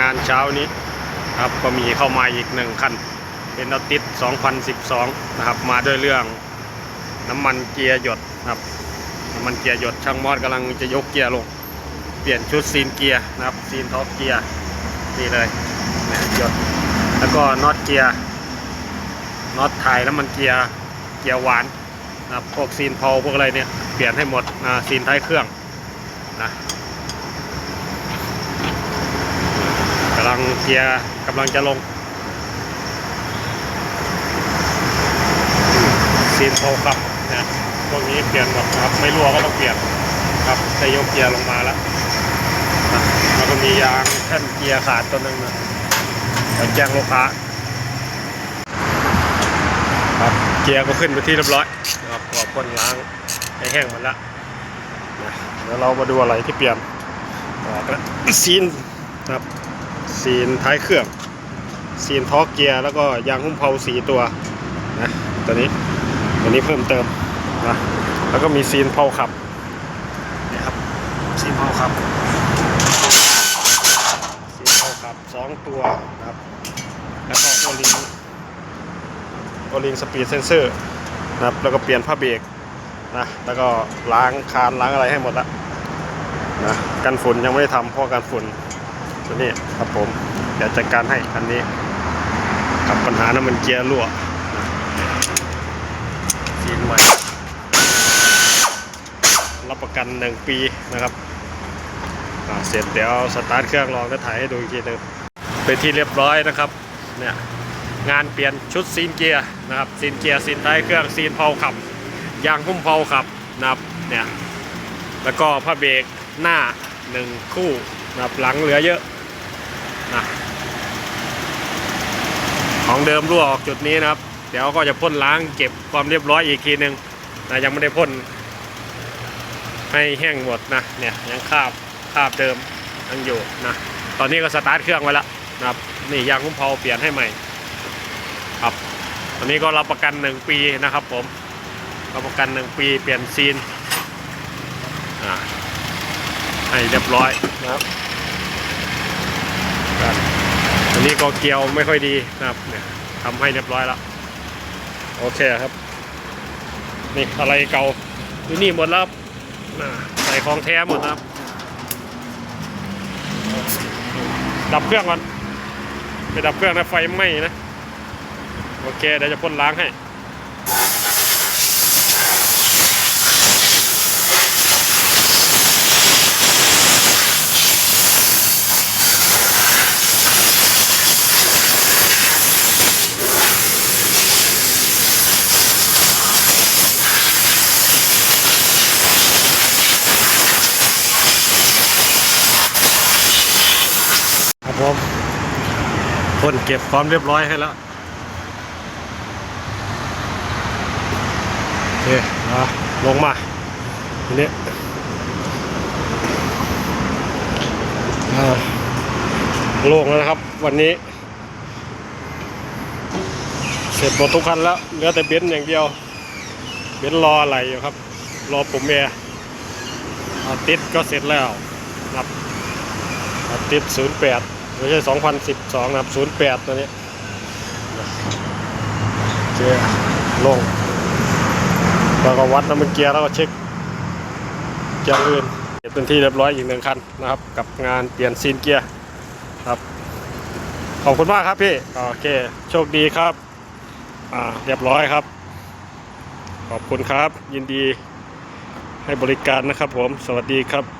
งานเช้านี้ครับก็มีเข้ามาอีกหนึ่งคัน เป็นอติส2012 นะครับ มาด้วยเรื่องน้ำมันเกียร์หยดครับน้ำมันเกียร์หยดช่างมอดกำลังจะยกเกียร์ลง เปลี่ยนชุดซีนเกียร์นะครับซีนท็อปเกียร์นี่เลยหยดแล้วก็น็อตเกียร์น็อตถ่ายน้ำมันเกียร์เกียร์หวานนะครับพวกซีนเพาพวกอะไรเนี่ยเปลี่ยนให้หมดซีนท้ายเครื่องนะกำ ลังเกียร์กำลังจะลงซีนโพครับนะพวกนี้เปลี่ยนหมดครับ ไม่รั่วก็ต้องเปลี่ยนครับได้ยกเกียร์ลงมาแล้วนะแล้วก็มียางแท่นเกียร์ขาดตัวหนึงนะเดี๋ยวแจ้งลูกค้าครับเกียร์ก็ขึ้นไปที่เรียบร้อยนะครับก็พ่นล้างให้แห้งหมดแล้วนะเดี๋ยวเรามาดูอะไรที่เปลี่ยนออกแล้วซีนนะครับ ซีนท้ายเครื่อง ซีนทอกเกียร์แล้วก็ยางหุ้มเพลาสีตัวนะตัวนี้ตัวนี้เพิ่มเติมนะแล้วก็มีซีนเพลาขับนี่ครับซีนเพลาขับซีนเพลาขับสองตัวนะครับแล้วก็โอลิงโอลิงสปีดเซนเซอร์นะครับแล้วก็เปลี่ยนผ้าเบรกนะแล้วก็ล้างคานล้างอะไรให้หมดละนะกันฝุ่นยังไม่ได้ทำเพราะกันฝุ่น ตัวนี้ครับผมเดี๋ยวจัดการให้คันนี้กับปัญหาน้ำมันเกียร์รั่วซีนใหม่ รับประกันหนึ่งปีนะครับเสร็จเดี๋ยวสตาร์ทเครื่องลองแล้วถ่ายให้ดูอีกทีหนึงเป็นที่เรียบร้อยนะครับเนี่ยงานเปลี่ยนชุดซีนเกียร์นะครับซีนเกียร์ซีนท้ายเครื่องซีนเพลาขับยางหุ้มเพลาขับนะครับเนี่ยแล้วก็ผ้าเบรกหน้าหนึ่งคู่นะครับหลังเหลือเยอะ ของเดิมรั่วออกจุดนี้นะครับ เดี๋ยวก็จะพ่นล้างเก็บความเรียบร้อยอีกทีหนึ่งนะยังไม่ได้พ่นให้แห้งหมดนะเนี่ยยังคาบคาบเดิมยังอยู่นะตอนนี้ก็สตาร์ทเครื่องไว้แล้วนะครับนี่ยางหุ้มเพลาเปลี่ยนให้ใหม่ครับตอนนี้ก็รับประกันหนึ่งปีนะครับ ผมรับประกันหนึ่งปีเปลี่ยนซีนให้เรียบร้อยนะครับ นนี้ก็เกียวไม่ค่อยดีนะครับเนี่ยทำให้เรียบร้อยแล้ว โอเคครับ นี่อะไรเก่าอยู่นี่หมดแล้วใส่ของแท้หมดนะครับ ดับเครื่องก่อนไปดับเครื่องนะไฟไหม้นะ โอเคเดี๋ยวจะพ่นล้างให้ พ่นเก็บความเรียบร้อยให้แล้วโอเคอะลงมาทีนี้าโล่งแล้วนะครับวันนี้ เสร็จหมดทุกคันแล้วเหลือแต่เบนซ์อย่างเดียว เบนซ์รออะไรอยู่ครับ รอปุ่มแอร์ติดก็เสร็จแล้วครับติด08 ไม่ใช่2012 นะครับ 08 ตัวนี้เจลง แล้วก็วัดน้ำมันเกียร์แล้วก็เช็คเกียร์อื่นเก็บเป็นที่เรียบร้อยอีกหนึ่งคันนะครับ กับงานเปลี่ยนซีนเกียร์ครับ ขอบคุณมากครับพี่ โอเค โชคดีครับ อ่า เรียบร้อยครับ ขอบคุณครับ ยินดีให้บริการนะครับผม สวัสดีครับ